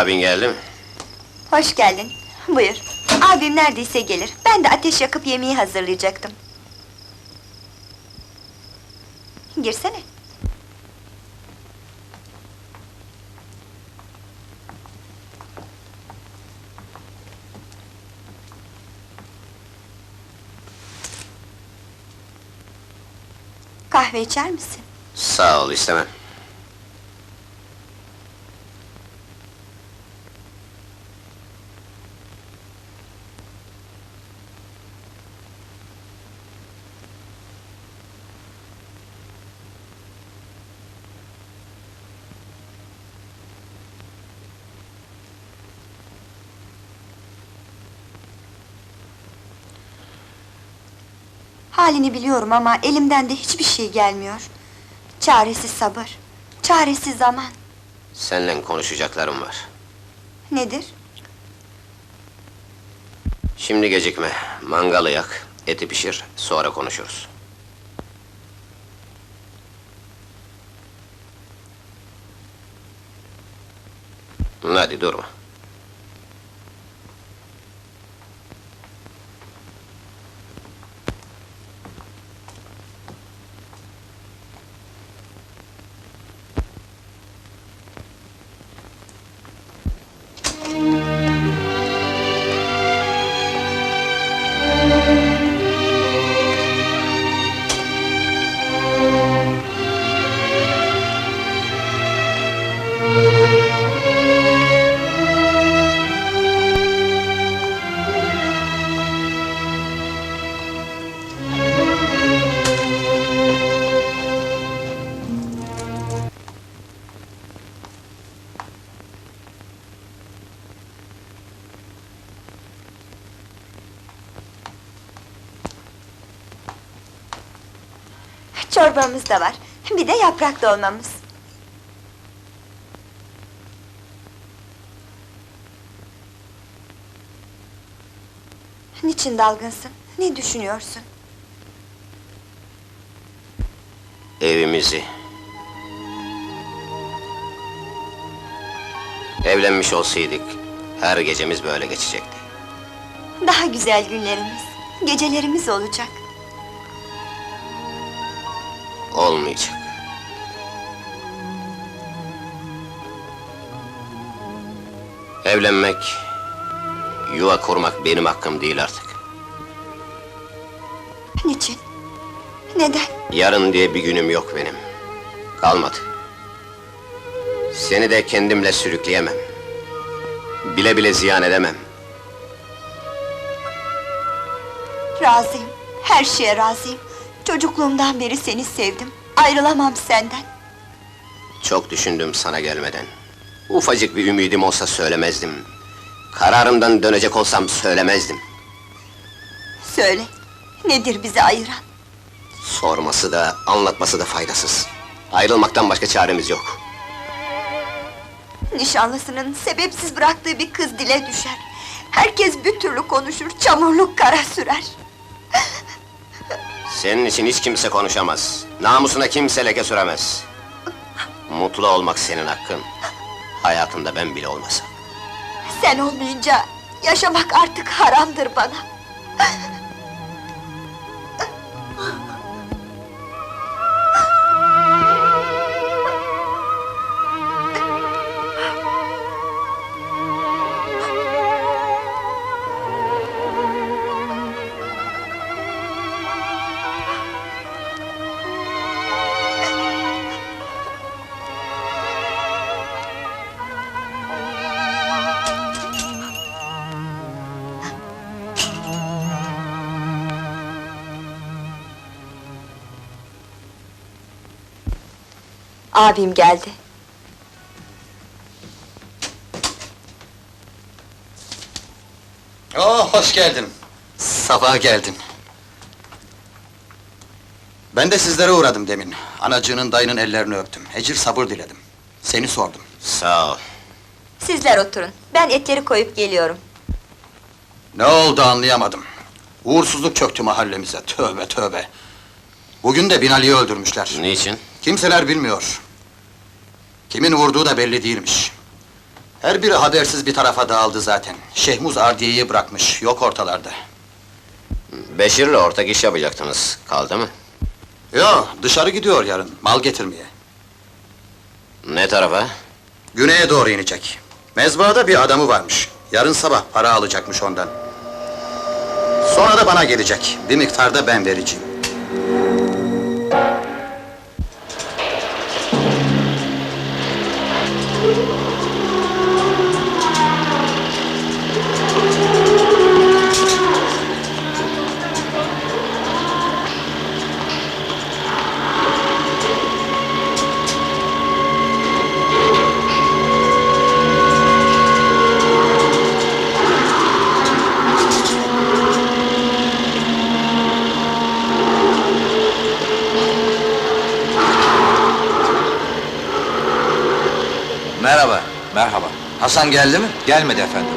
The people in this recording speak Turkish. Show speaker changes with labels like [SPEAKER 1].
[SPEAKER 1] Abin geldi mi?
[SPEAKER 2] Hoş geldin. Buyur. Abim neredeyse gelir. Ben de ateş yakıp yemeği hazırlayacaktım. Girsene. Kahve içer misin?
[SPEAKER 1] Sağ ol, istemem.
[SPEAKER 2] Halini biliyorum ama elimden de hiçbir şey gelmiyor. Çaresiz sabır, çaresiz zaman.
[SPEAKER 1] Seninle konuşacaklarım var.
[SPEAKER 2] Nedir?
[SPEAKER 1] Şimdi gecikme, mangalı yak, eti pişir, sonra konuşuruz. Hadi durma.
[SPEAKER 2] Çorbamız da var. Bir de yaprak dolmamız. Niçin dalgınsın? Ne düşünüyorsun?
[SPEAKER 1] Evimizi... Evlenmiş olsaydık, her gecemiz böyle geçecekti.
[SPEAKER 2] Daha güzel günlerimiz, gecelerimiz olacak.
[SPEAKER 1] Olmayacak. Evlenmek, yuva kurmak benim hakkım değil artık.
[SPEAKER 2] Niçin? Neden?
[SPEAKER 1] Yarın diye bir günüm yok benim. Kalmadı. Seni de kendimle sürükleyemem. Bile bile ziyan edemem.
[SPEAKER 2] Razıyım, her şeye razıyım. Çocukluğumdan beri seni sevdim. Ayrılamam senden.
[SPEAKER 1] Çok düşündüm sana gelmeden. Ufacık bir ümidim olsa söylemezdim. Kararımdan dönecek olsam söylemezdim.
[SPEAKER 2] Söyle, nedir bizi ayıran?
[SPEAKER 1] Sorması da, anlatması da faydasız. Ayrılmaktan başka çaremiz yok.
[SPEAKER 2] Nişanlısının sebepsiz bıraktığı bir kız dile düşer. Herkes bir türlü konuşur, çamurluk kara sürer.
[SPEAKER 1] Senin için hiç kimse konuşamaz. Namusuna kimse leke süremez. Mutlu olmak senin hakkın. Hayatında ben bile olmasam.
[SPEAKER 2] Sen olmayınca yaşamak artık haramdır bana. Abim geldi.
[SPEAKER 3] Oo, hoş geldin. Sabah geldin. Ben de sizlere uğradım demin. Anacığının dayının ellerini öptüm. Hecir sabır diledim. Seni sordum.
[SPEAKER 1] Sağ ol.
[SPEAKER 2] Sizler oturun, ben etleri koyup geliyorum.
[SPEAKER 3] Ne oldu anlayamadım. Uğursuzluk çöktü mahallemize. Tövbe tövbe. Bugün de Binali'yi öldürmüşler.
[SPEAKER 1] Niçin?
[SPEAKER 3] Kimseler bilmiyor. Kimin vurduğu da belli değilmiş. Her biri habersiz bir tarafa dağıldı zaten. Şehmuz Ardiye'yi bırakmış, yok ortalarda.
[SPEAKER 1] Beşir'le ortak iş yapacaktınız, kaldı mı?
[SPEAKER 3] Yo, dışarı gidiyor yarın, mal getirmeye.
[SPEAKER 1] Ne tarafa?
[SPEAKER 3] Güneye doğru inecek. Mezbahada bir adamı varmış. Yarın sabah para alacakmış ondan. Sonra da bana gelecek. Bir miktar da ben vereceğim.
[SPEAKER 4] Thank you. ama. Hasan geldi mi? Gelmedi efendim.